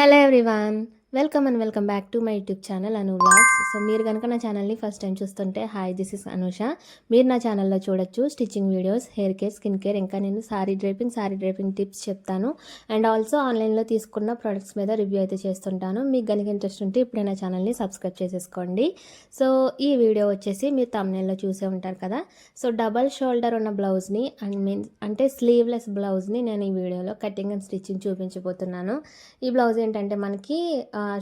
Hello everyone welcome and welcome back to my YouTube channel Anu vlogs so మీరు కనుక నా ఛానల్ని first time చూస్తుంటే హాయ్ దిస్ ఇస్ అనుష మీరు నా ఛానల్లో చూడొచ్చు stitching videos hair care skin care ఇంకా నేను sari draping sari draping tips చెప్తాను. అండ్ ఆల్సో ఆన్లైన్లో తీసుకున్న ప్రొడక్ట్స్ మీద రివ్యూ అయితే చేస్తుంటాను. మీకు కనుక ఇంట్రెస్ట్ ఉంటే ఇప్పుడే నా ఛానల్ని సబ్స్క్రైబ్ చేసేసుకోండి. సో ఈ వీడియో వచ్చేసి మీరు తమిళలో చూసే ఉంటారు కదా. సో డబల్ షోల్డర్ ఉన్న బ్లౌజ్ని అండ్ మీన్ అంటే స్లీవ్లెస్ బ్లౌజ్ని నేను ఈ వీడియోలో కటింగ్ అండ్ స్టిచ్చింగ్ చూపించబోతున్నాను. ఈ బ్లౌజ్ ఏంటంటే మనకి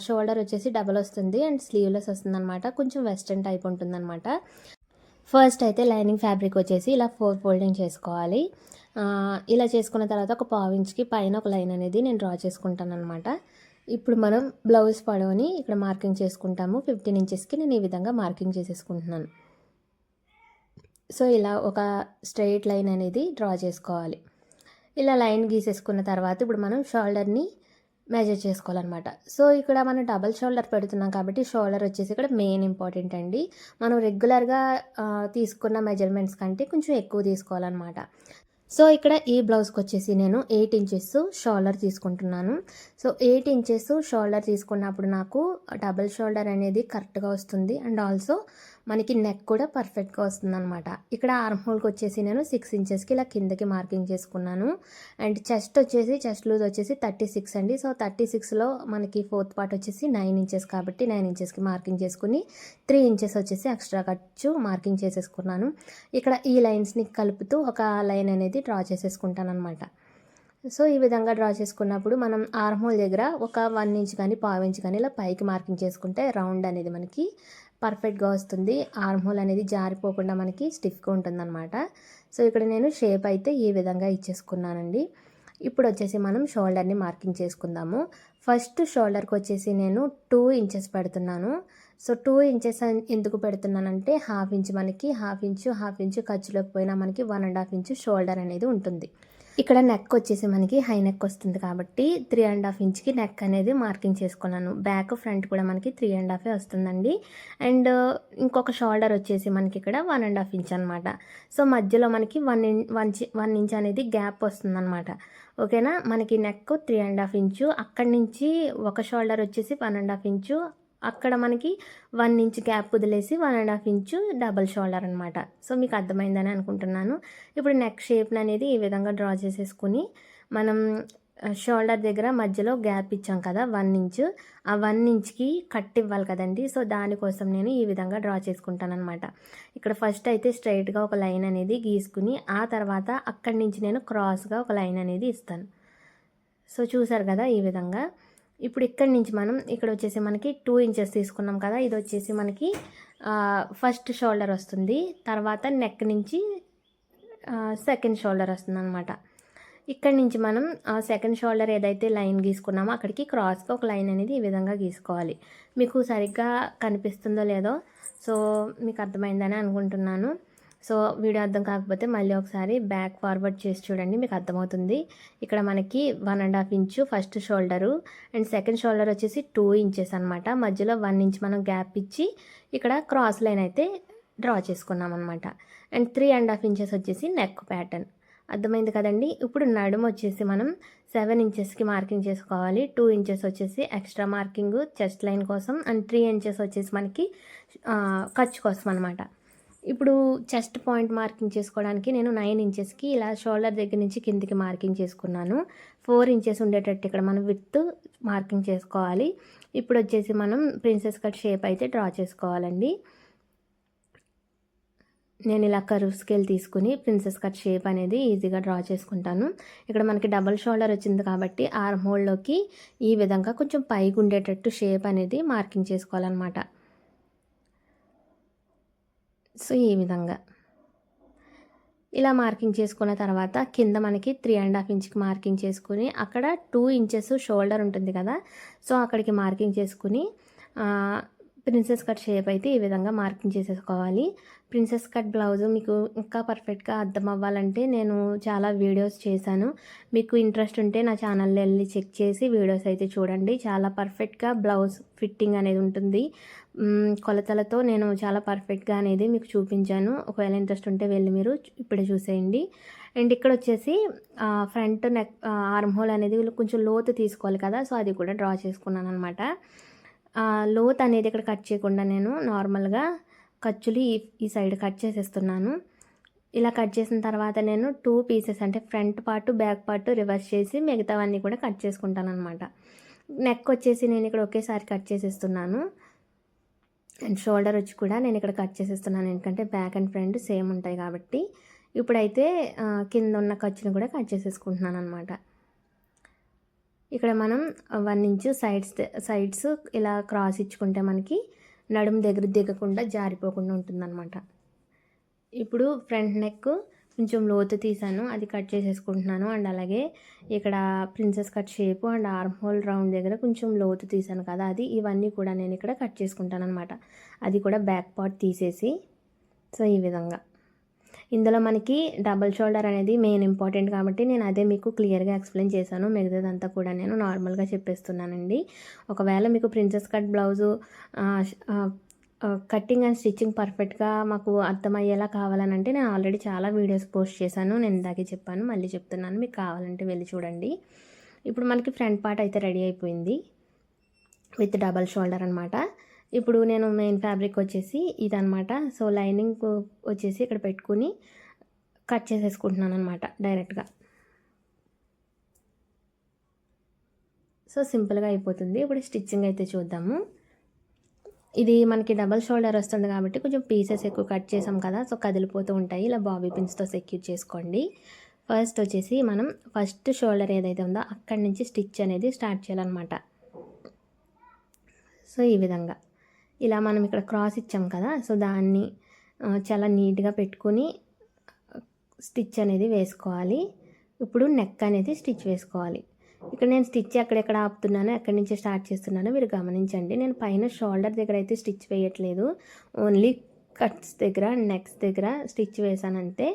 షోల్డర్ వచ్చేసి డబల్ వస్తుంది అండ్ స్లీవ్లెస్ వస్తుంది అనమాట కొంచెం వెస్ట్రన్ టైప్ ఉంటుందన్నమాట. ఫస్ట్ అయితే లైనింగ్ ఫ్యాబ్రిక్ వచ్చేసి ఇలా ఫోర్ ఫోల్డింగ్ చేసుకోవాలి. ఇలా చేసుకున్న తర్వాత ఒక పావించ్కి పైన ఒక లైన్ అనేది నేను డ్రా చేసుకుంటాను అనమాట ఇప్పుడు మనం బ్లౌజ్ పొడవుని ఇక్కడ మార్కింగ్ చేసుకుంటాము. ఫిఫ్టీన్ ఇంచెస్కి నేను ఈ విధంగా మార్కింగ్ చేసేసుకుంటున్నాను. సో ఇలా ఒక స్ట్రైట్ లైన్ అనేది డ్రా చేసుకోవాలి. ఇలా లైన్ గీసేసుకున్న తర్వాత ఇప్పుడు మనం షోల్డర్ని మెజర్ చేసుకోవాలన్నమాట. సో ఇక్కడ మనం డబల్ షోల్డర్ పెడుతున్నాం కాబట్టి షోల్డర్ వచ్చేసి ఇక్కడ మెయిన్ ఇంపార్టెంట్ అండి. మనం రెగ్యులర్గా తీసుకున్న మెజర్మెంట్స్ కంటే కొంచెం ఎక్కువ తీసుకోవాలన్నమాట. సో ఇక్కడ ఈ బ్లౌజ్కి వచ్చేసి నేను ఎయిట్ ఇంచెస్ షోల్డర్ తీసుకుంటున్నాను. సో ఎయిట్ ఇంచెస్ షోల్డర్ తీసుకున్నప్పుడు నాకు డబల్ షోల్డర్ అనేది కరెక్ట్గా వస్తుంది. అండ్ ఆల్సో మనకి నెక్ కూడా పర్ఫెక్ట్గా వస్తుందన్నమాట. ఇక్కడ ఆర్మ్ హోల్కి వచ్చేసి నేను సిక్స్ ఇంచెస్కి ఇలా కిందకి మార్కింగ్ చేసుకున్నాను. అండ్ చెస్ట్ వచ్చేసి చెస్ట్ లూజ్ వచ్చేసి థర్టీ సిక్స్ అండి. సో థర్టీ సిక్స్లో మనకి ఫోర్త్ పార్ట్ వచ్చేసి నైన్ ఇంచెస్ కాబట్టి నైన్ ఇంచెస్కి మార్కింగ్ చేసుకుని త్రీ ఇంచెస్ వచ్చేసి ఎక్స్ట్రా ఖర్చు మార్కింగ్ చేసేసుకున్నాను. ఇక్కడ ఈ లైన్స్ని కలుపుతూ ఒక లైన్ అనేది డ్రా చేసేసుకుంటాను అనమాట సో ఈ విధంగా డ్రా చేసుకున్నప్పుడు మనం ఆర్మ్ హోల్ దగ్గర ఒక వన్ ఇంచ్ కానీ పావు ఇంచ్ కానీ ఇలా పైకి మార్కింగ్ చేసుకుంటే రౌండ్ అనేది మనకి పర్ఫెక్ట్గా వస్తుంది. ఆర్మ్ హోల్ అనేది జారిపోకుండా మనకి స్టిఫ్గా ఉంటుందన్నమాట. సో ఇక్కడ నేను షేప్ అయితే ఈ విధంగా ఇచ్చేసుకున్నానండి. ఇప్పుడు వచ్చేసి మనం షోల్డర్ని మార్కింగ్ చేసుకుందాము. ఫస్ట్ షోల్డర్కి వచ్చేసి నేను టూ ఇంచెస్ పెడుతున్నాను. సో టూ ఇంచెస్ ఎందుకు పెడుతున్నానంటే హాఫ్ ఇంచ్ మనకి హాఫ్ ఇంచు హాఫ్ ఇంచు ఖర్చులోకి పోయినా మనకి one and half inch shoulder అనేది ఉంటుంది. ఇక్కడ నెక్ వచ్చేసి మనకి హై నెక్ వస్తుంది కాబట్టి త్రీ అండ్ హాఫ్ ఇంచ్కి నెక్ అనేది మార్కింగ్ చేసుకున్నాను. బ్యాక్ ఫ్రంట్ కూడా మనకి త్రీ అండ్ హాఫే వస్తుందండి. అండ్ uh, ఇంకొక షోల్డర్ వచ్చేసి మనకి ఇక్కడ వన్ అండ్ హాఫ్ ఇంచ్ అనమాట సో మధ్యలో మనకి one in one one inch అనేది గ్యాప్ వస్తుందన్నమాట. ఓకేనా మనకి neck three and half inch అక్కడి నుంచి ఒక షోల్డర్ వచ్చేసి వన్ అండ్ హాఫ్ ఇంచు అక్కడ మనకి వన్ ఇంచ్ గ్యాప్ వదిలేసి one and half inch double shoulder అనమాట సో మీకు అర్థమైందని అనుకుంటున్నాను. ఇప్పుడు నెక్ షేప్ని అనేది ఈ విధంగా డ్రా చేసేసుకుని మనం షోల్డర్ దగ్గర మధ్యలో గ్యాప్ ఇచ్చాం కదా వన్ ఇంచ్ ఆ వన్ ఇంచ్కి కట్ ఇవ్వాలి కదండి. సో దానికోసం నేను ఈ విధంగా డ్రా చేసుకుంటాను అనమాట ఇక్కడ ఫస్ట్ అయితే స్ట్రైట్గా ఒక లైన్ అనేది గీసుకుని ఆ తర్వాత అక్కడి నుంచి నేను క్రాస్గా ఒక లైన్ అనేది ఇస్తాను. సో చూసారు కదా ఈ విధంగా. ఇప్పుడు ఇక్కడి నుంచి మనం ఇక్కడ వచ్చేసి మనకి టూ ఇంచెస్ తీసుకున్నాం కదా ఇది వచ్చేసి మనకి ఫస్ట్ షోల్డర్ వస్తుంది తర్వాత నెక్ నుంచి సెకండ్ షోల్డర్ వస్తుంది అనమాట ఇక్కడ నుంచి మనం సెకండ్ షోల్డర్ ఏదైతే లైన్ గీసుకున్నామో అక్కడికి క్రాస్గా ఒక లైన్ అనేది ఈ విధంగా గీసుకోవాలి. మీకు సరిగ్గా కనిపిస్తుందో లేదో సో మీకు అర్థమైందని అనుకుంటున్నాను. సో వీడియో అర్థం కాకపోతే మళ్ళీ ఒకసారి బ్యాక్ ఫార్వర్డ్ చేసి చూడండి మీకు అర్థమవుతుంది. ఇక్కడ మనకి one and half inch first shoulder and second shoulder వచ్చేసి టూ ఇంచెస్ అనమాట మధ్యలో వన్ ఇంచ్ మనం గ్యాప్ ఇచ్చి ఇక్కడ క్రాస్ లైన్ అయితే డ్రా చేసుకున్నాం అనమాట and three and half inches వచ్చేసి నెక్ ప్యాటర్న్ అర్థమైంది కదండి? ఇప్పుడు నడుము వచ్చేసి మనం సెవెన్ ఇంచెస్కి మార్కింగ్ చేసుకోవాలి. టూ ఇంచెస్ వచ్చేసి ఎక్స్ట్రా మార్కింగ్ చెస్ట్ లైన్ కోసం. అండ్ త్రీ ఇంచెస్ వచ్చేసి మనకి ఖర్చు కోసం అనమాట ఇప్పుడు చెస్ట్ పాయింట్ మార్కింగ్ చేసుకోవడానికి నేను నైన్ ఇంచెస్కి ఇలా షోల్డర్ దగ్గర నుంచి కిందికి మార్కింగ్ చేసుకున్నాను. ఫోర్ ఇంచెస్ ఉండేటట్టు ఇక్కడ మనం విత్ మార్కింగ్ చేసుకోవాలి. ఇప్పుడు వచ్చేసి మనం ప్రిన్సెస్ కట్ షేప్ అయితే డ్రా చేసుకోవాలండి. నేను ఇలా కర్వ్ స్కేల్ తీసుకుని ప్రిన్సెస్ కట్ షేప్ అనేది ఈజీగా డ్రా చేసుకుంటాను. ఇక్కడ మనకి డబల్ షోల్డర్ వచ్చింది కాబట్టి ఆర్మ్ హోల్డ్లోకి ఈ విధంగా కొంచెం పైకి ఉండేటట్టు షేప్ అనేది మార్కింగ్ చేసుకోవాలన్నమాట. సో ఈ విధంగా. ఇలా మార్కింగ్ చేసుకున్న తర్వాత కింద మనకి త్రీ అండ్ హాఫ్ ఇంచ్కి మార్కింగ్ చేసుకుని అక్కడ టూ ఇంచెస్ షోల్డర్ ఉంటుంది కదా సో అక్కడికి మార్కింగ్ చేసుకుని ప్రిన్సెస్ కట్ షేప్ అయితే ఈ విధంగా మార్కింగ్ చేసేసుకోవాలి. ప్రిన్సెస్ కట్ బ్లౌజ్ మీకు ఇంకా పర్ఫెక్ట్గా అర్థం అవ్వాలంటే నేను చాలా వీడియోస్ చేశాను. మీకు ఇంట్రెస్ట్ ఉంటే నా ఛానల్లో వెళ్ళి చెక్ చేసి వీడియోస్ అయితే చూడండి. చాలా పర్ఫెక్ట్గా బ్లౌజ్ ఫిట్టింగ్ అనేది ఉంటుంది. కొలతలతో నేను చాలా పర్ఫెక్ట్గా అనేది మీకు చూపించాను. ఒకవేళ ఇంట్రెస్ట్ ఉంటే వెళ్ళి మీరు ఇప్పుడే చూసేయండి. అండ్ ఇక్కడ వచ్చేసి ఫ్రంట్ నెక్ ఆర్మ్ హోల్ అనేది కొంచెం లోతు తీసుకోవాలి కదా సో అది కూడా డ్రా చేసుకున్నాను అనమాట లోత్ అనేది ఇక్కడ కట్ చేయకుండా నేను నార్మల్గా ఖర్చులు ఈ ఈ సైడ్ కట్ చేసేస్తున్నాను. ఇలా కట్ చేసిన తర్వాత నేను టూ పీసెస్ అంటే front part back part reverse చేసి మిగతావన్నీ కూడా కట్ చేసుకుంటాను అనమాట నెక్ వచ్చేసి నేను ఇక్కడ ఒకేసారి కట్ చేసేస్తున్నాను. అండ్ షోల్డర్ వచ్చి కూడా నేను ఇక్కడ కట్ చేసేస్తున్నాను. ఎందుకంటే బ్యాక్ అండ్ ఫ్రంట్ సేమ్ ఉంటాయి కాబట్టి ఇప్పుడైతే కింద ఉన్న ఖర్చుని కూడా కట్ చేసేసుకుంటున్నాను అనమాట ఇక్కడ మనం వన్ ఇంచు సైడ్స్ సైడ్స్ ఇలా క్రాస్ ఇచ్చుకుంటే మనకి నడుము దగ్గర దిగకుండా జారిపోకుండా ఉంటుందన్నమాట. ఇప్పుడు ఫ్రంట్ నెక్ కొంచెం లోతు తీసాను అది కట్ చేసేసుకుంటున్నాను. అండ్ అలాగే ఇక్కడ princess cut shape and arm hole round దగ్గర కొంచెం లోతు తీసాను కదా అది ఇవన్నీ కూడా నేను ఇక్కడ కట్ చేసుకుంటాను అనమాట అది కూడా బ్యాక్ పార్ట్ తీసేసి. సో ఈ విధంగా. ఇందులో మనకి డబల్ షోల్డర్ అనేది మెయిన్ ఇంపార్టెంట్ కాబట్టి నేను అదే మీకు క్లియర్గా ఎక్స్ప్లెయిన్ చేశాను. మిగతాదంతా కూడా నేను నార్మల్గా చెప్పేస్తున్నానండి. ఒకవేళ మీకు princess cut blouse cutting and stitching పర్ఫెక్ట్గా మాకు అర్థమయ్యేలా కావాలనంటే నేను ఆల్రెడీ చాలా వీడియోస్ పోస్ట్ చేశాను. నేను ఇందాకే చెప్పాను. మళ్ళీ చెప్తున్నాను. మీకు కావాలంటే వెళ్ళి చూడండి. ఇప్పుడు మనకి ఫ్రంట్ పార్ట్ అయితే రెడీ అయిపోయింది. విత్ డబల్ షోల్డర్ అనమాట ఇప్పుడు నేను మెయిన్ ఫ్యాబ్రిక్ వచ్చేసి ఇదనమాట సో లైనింగ్ వచ్చేసి ఇక్కడ పెట్టుకుని కట్ చేసేసుకుంటున్నాను అనమాట డైరెక్ట్గా సో సింపుల్గా అయిపోతుంది. ఇప్పుడు స్టిచ్చింగ్ అయితే చూద్దాము. ఇది మనకి డబల్ షోల్డర్ వస్తుంది కాబట్టి కొంచెం పీసెస్ ఎక్కువ కట్ చేసాం కదా సో కదిలిపోతూ ఉంటాయి. ఇలా బాబీ పిన్స్తో సెక్యూర్ చేసుకోండి. ఫస్ట్ వచ్చేసి మనం ఫస్ట్ షోల్డర్ ఏదైతే ఉందో అక్కడి నుంచి స్టిచ్ అనేది స్టార్ట్ చేయాలన్నమాట. సో ఈ విధంగా. ఇలా మనం ఇక్కడ క్రాస్ ఇచ్చాం కదా సో దాన్ని చాలా నీట్గా పెట్టుకుని స్టిచ్ అనేది వేసుకోవాలి. ఇప్పుడు నెక్ అనేది స్టిచ్ వేసుకోవాలి. ఇక్కడ నేను స్టిచ్ ఎక్కడెక్కడ ఆపుతున్నానో ఎక్కడి నుంచి స్టార్ట్ చేస్తున్నానో మీరు గమనించండి. నేను పైన షోల్డర్ దగ్గర అయితే స్టిచ్ వేయట్లేదు. ఓన్లీ కట్స్ దగ్గర నెక్స్ దగ్గర స్టిచ్ వేసానంతే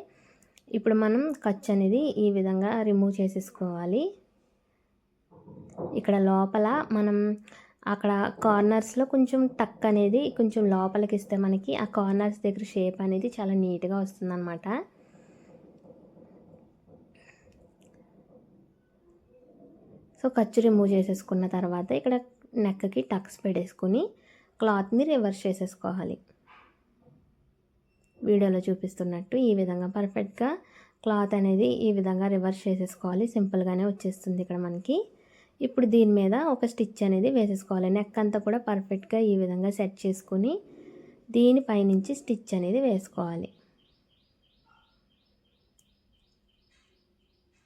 ఇప్పుడు మనం కచ్ అనేది ఈ విధంగా రిమూవ్ చేసేసుకోవాలి. ఇక్కడ లోపల మనం అక్కడ కార్నర్స్లో కొంచెం టక్ అనేది కొంచెం లోపలికి ఇస్తే మనకి ఆ కార్నర్స్ దగ్గర షేప్ అనేది చాలా నీట్గా వస్తుందన్నమాట. సో ఖర్చు రిమూవ్ చేసేసుకున్న తర్వాత ఇక్కడ నెక్కకి టక్స్ పెట్టేసుకుని క్లాత్ని రివర్స్ చేసేసుకోవాలి. వీడియోలో చూపిస్తున్నట్టు ఈ విధంగా పర్ఫెక్ట్గా క్లాత్ అనేది ఈ విధంగా రివర్స్ చేసేసుకోవాలి. సింపుల్గానే వచ్చేస్తుంది ఇక్కడ మనకి. ఇప్పుడు దీని మీద ఒక స్టిచ్ అనేది వేసేసుకోవాలి. నెక్ అంతా కూడా పర్ఫెక్ట్గా ఈ విధంగా సెట్ చేసుకుని దీనిపైనుంచి స్టిచ్ అనేది వేసుకోవాలి.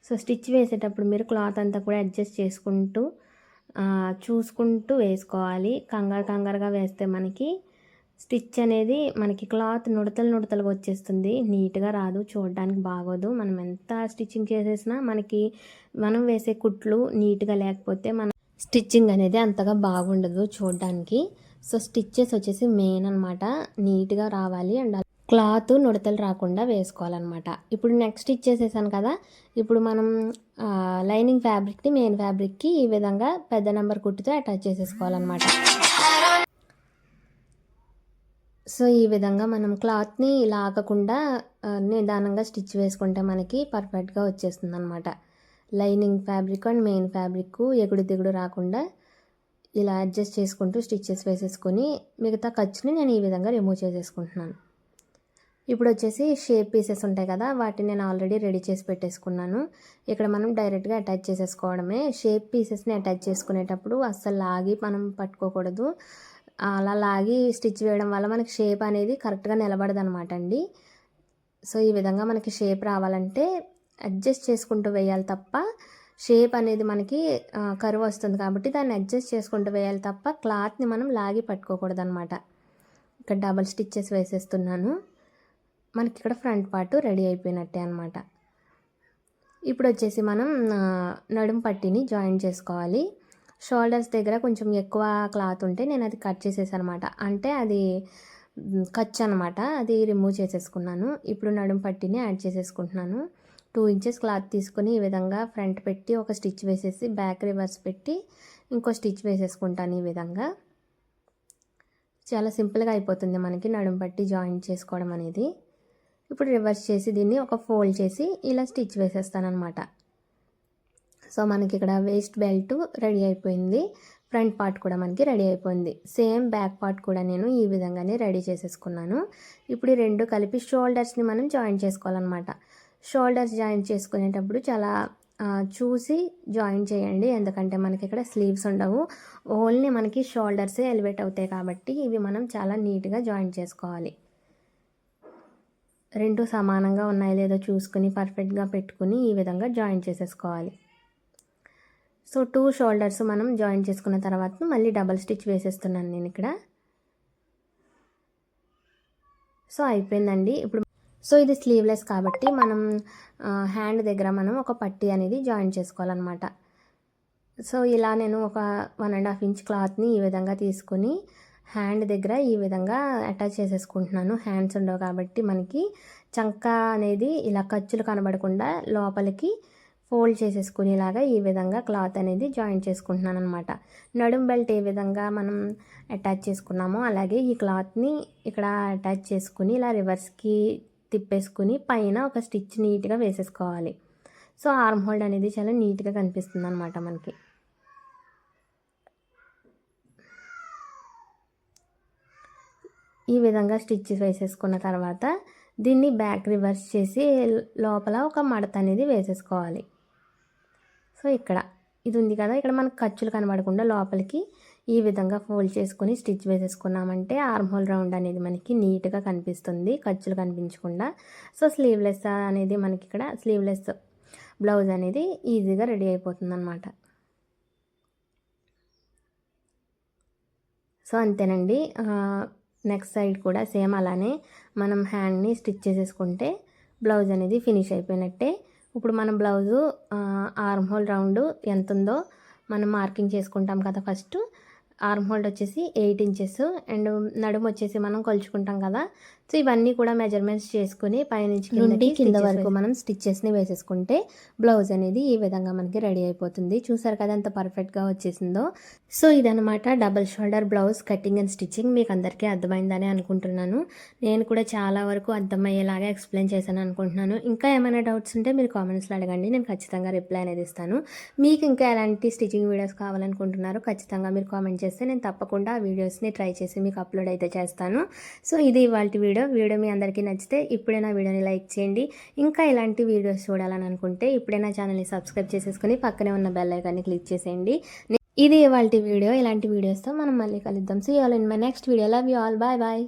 సో స్టిచ్ వేసేటప్పుడు మీరు క్లాత్ అంతా కూడా అడ్జస్ట్ చేసుకుంటూ చూసుకుంటూ వేసుకోవాలి. కంగారు కంగారుగా వేస్తే మనకి స్టిచ్ అనేది మనకి క్లాత్ నుడతలు నుడతలుగా వచ్చేస్తుంది. నీట్గా రాదు చూడడానికి బాగోదు. మనం ఎంత స్టిచ్చింగ్ చేసేసినా మనకి మనం వేసే కుట్లు నీట్గా లేకపోతే మన స్టిచ్చింగ్ అనేది అంతగా బాగుండదు చూడడానికి. సో స్టిచ్చెస్ వచ్చేసి మెయిన్ అనమాట నీట్గా రావాలి అండ్ క్లాత్ నుడతలు రాకుండా వేసుకోవాలన్నమాట. ఇప్పుడు నెక్స్ట్ స్టిచ్ చేసేసాను కదా. ఇప్పుడు మనం లైనింగ్ ఫ్యాబ్రిక్ని మెయిన్ ఫ్యాబ్రిక్కి ఈ విధంగా పెద్ద నెంబర్ కుట్టుతో అటాచ్ చేసేసుకోవాలన్నమాట. సో ఈ విధంగా మనం క్లాత్ని లాగకుండా నిదానంగా స్టిచ్ వేసుకుంటే మనకి పర్ఫెక్ట్గా వచ్చేస్తుంది అనమాట lining fabric and main fabric ఎగుడు దిగుడు రాకుండా ఇలా అడ్జస్ట్ చేసుకుంటూ స్టిచ్చెస్ వేసేసుకొని మిగతా ఖర్చుని నేను ఈ విధంగా రిమూవ్ చేసేసుకుంటున్నాను. ఇప్పుడు వచ్చేసి షేప్ పీసెస్ ఉంటాయి కదా వాటిని నేను ఆల్రెడీ రెడీ చేసి పెట్టేసుకున్నాను. ఇక్కడ మనం డైరెక్ట్గా అటాచ్ చేసేసుకోవడమే. షేప్ పీసెస్ని అటాచ్ చేసుకునేటప్పుడు అస్సలు లాగి మనం పట్టుకోకూడదు. అలా లాగి స్టిచ్ వేయడం వల్ల మనకి షేప్ అనేది కరెక్ట్గా నిలబడదు అనమాట అండి సో ఈ విధంగా మనకి షేప్ రావాలంటే అడ్జస్ట్ చేసుకుంటూ వేయాలి తప్ప షేప్ అనేది మనకి కరువు వస్తుంది కాబట్టి దాన్ని అడ్జస్ట్ చేసుకుంటూ వేయాలి తప్ప క్లాత్ని మనం లాగి పట్టుకోకూడదు అనమాట ఇక్కడ డబల్ స్టిచ్చెస్ వేసేస్తున్నాను. మనకి ఇక్కడ ఫ్రంట్ పార్ట్ రెడీ అయిపోయినట్టే అనమాట. ఇప్పుడు వచ్చేసి మనం నడుం పట్టిని జాయిన్ చేసుకోవాలి. షోల్డర్స్ దగ్గర కొంచెం ఎక్కువ క్లాత్ ఉంటే నేను అది కట్ చేసేసాను అనమాట అంటే అది కచ్ ఖర్చు అనమాట. అది రిమూవ్ చేసేసుకున్నాను. ఇప్పుడు నడుం పట్టిని యాడ్ చేసేసుకుంటున్నాను. టూ ఇంచెస్ క్లాత్ తీసుకొని ఈ విధంగా ఫ్రంట్ పెట్టి ఒక స్టిచ్ వేసేసి బ్యాక్ రివర్స్ పెట్టి ఇంకో స్టిచ్ వేసేసుకుంటాను ఈ విధంగా. చాలా సింపుల్గా అయిపోతుంది మనకి నడుం పట్టి జాయిన్ చేసుకోవడం అనేది. ఇప్పుడు రివర్స్ చేసి దీన్ని ఒక ఫోల్డ్ చేసి ఇలా స్టిచ్ వేసేస్తాను అనమాట సో మనకి ఇక్కడ వేస్ట్ బెల్ట్ రెడీ అయిపోయింది. ఫ్రంట్ పార్ట్ కూడా మనకి రెడీ అయిపోయింది. సేమ్ బ్యాక్ పార్ట్ కూడా నేను ఈ విధంగానే రెడీ చేసేసుకున్నాను. ఇప్పుడు ఈ రెండు కలిపి షోల్డర్స్ని మనం జాయిన్ చేసుకోవాలన్నమాట. షోల్డర్స్ జాయిన్ చేసుకునేటప్పుడు చాలా చూసి జాయిన్ చేయండి. ఎందుకంటే మనకి ఇక్కడ స్లీవ్స్ ఉండవు. ఓన్లీ మనకి షోల్డర్సే ఎలివేట్ అవుతాయి కాబట్టి ఇవి మనం చాలా నీట్గా జాయిన్ చేసుకోవాలి. రెండు సమానంగా ఉన్నాయో లేదో చూసుకుని పర్ఫెక్ట్గా పెట్టుకుని ఈ విధంగా జాయిన్ చేసేసుకోవాలి. సో టూ షోల్డర్స్ మనం జాయిన్ చేసుకున్న తర్వాత మళ్ళీ డబల్ స్టిచ్ వేసేస్తున్నాను నేను ఇక్కడ. సో అయిపోయిందండి. ఇప్పుడు సో ఇది స్లీవ్లెస్ కాబట్టి మనం హ్యాండ్ దగ్గర మనం ఒక పట్టీ అనేది జాయిన్ చేసుకోవాలన్నమాట. సో ఇలా నేను ఒక వన్ అండ్ హాఫ్ ఇంచ్ క్లాత్ని ఈ విధంగా తీసుకొని హ్యాండ్ దగ్గర ఈ విధంగా అటాచ్ చేసేసుకుంటున్నాను. హ్యాండ్స్ ఉండవు కాబట్టి మనకి చంక అనేది ఇలా ఖర్చులు కనబడకుండా లోపలికి ఫోల్డ్ చేసేసుకునేలాగా ఈ విధంగా క్లాత్ అనేది జాయిన్ చేసుకుంటున్నాను అనమాట నడుం బెల్ట్ ఏ విధంగా మనం అటాచ్ చేసుకున్నామో అలాగే ఈ క్లాత్ని ఇక్కడ అటాచ్ చేసుకుని ఇలా రివర్స్కి తిప్పేసుకుని పైన ఒక స్టిచ్ నీట్గా వేసేసుకోవాలి. సో ఆర్మ్ హోల్డ్ అనేది చాలా నీట్గా కనిపిస్తుంది అనమాట మనకి. ఈ విధంగా స్టిచ్ వేసేసుకున్న తర్వాత దీన్ని బ్యాక్ రివర్స్ చేసి లోపల ఒక మడత అనేది వేసేసుకోవాలి. సో ఇక్కడ ఇది ఉంది కదా ఇక్కడ మనకు ఖర్చులు కనబడకుండా లోపలికి ఈ విధంగా ఫోల్డ్ చేసుకొని స్టిచ్ వేసేసుకున్నామంటే ఆర్మ్ హోల్ రౌండ్ అనేది మనకి నీట్గా కనిపిస్తుంది ఖర్చులు కనిపించకుండా. సో స్లీవ్లెస్ అనేది మనకి ఇక్కడ స్లీవ్లెస్ బ్లౌజ్ అనేది ఈజీగా రెడీ అయిపోతుంది అనమాట సో అంతేనండి. నెక్స్ట్ సైడ్ కూడా సేమ్ అలానే మనం హ్యాండ్ని స్టిచ్ చేసేసుకుంటే బ్లౌజ్ అనేది ఫినిష్ అయిపోయినట్టే. ఇప్పుడు మన బ్లౌజు ఆర్మ్ హోల్ రౌండ్ ఎంత ఉందో మనం మార్కింగ్ చేసుకుంటాం కదా ఫస్ట్. ఆర్మ్ హోల్డ్ వచ్చేసి ఎయిట్ ఇంచెస్ అండ్ నడుము వచ్చేసి మనం కొలుచుకుంటాం కదా. సో ఇవన్నీ కూడా మెజర్మెంట్స్ చేసుకుని పైనుంచి నుండి కింద వరకు మనం స్టిచ్చెస్ని వేసేసుకుంటే బ్లౌజ్ అనేది ఈ విధంగా మనకి రెడీ అయిపోతుంది. చూసారు కదా ఎంత పర్ఫెక్ట్గా వచ్చేసిందో. సో ఇదనమాట double shoulder blouse cutting and stitching మీకు అందరికీ అర్థమైందని అనుకుంటున్నాను. నేను కూడా చాలా వరకు అర్థమయ్యేలాగా ఎక్స్ప్లెయిన్ చేశాను అనుకుంటున్నాను. ఇంకా ఏమైనా డౌట్స్ ఉంటే మీరు కామెంట్స్లో అడగండి. నేను ఖచ్చితంగా రిప్లై అనేది ఇస్తాను. మీకు ఇంకా ఎలాంటి స్టిచ్చింగ్ వీడియోస్ కావాలనుకుంటున్నారో ఖచ్చితంగా మీరు కామెంట్ చేస్తే నేను తప్పకుండా ఆ వీడియోస్ని ట్రై చేసి మీకు అప్లోడ్ అయితే చేస్తాను. సో ఇది ఇవాళ వీడియో. వీడియో మీ అందరికీ నచ్చితే ఇప్పుడే నా వీడియోని లైక్ చేయండి. ఇంకా ఇలాంటి వీడియోస్ చూడాలని అనుకుంటే ఇప్పుడే నా ఛానల్ని సబ్స్క్రైబ్ చేసేసుకుని పక్కనే ఉన్న బెల్ ఐకాన్ని క్లిక్ చేసేయండి. ఇది ఇవాళ వీడియో. ఇలాంటి వీడియోస్తో మనం మళ్ళీ కలుద్దాం. So all in my next video love you all bye bye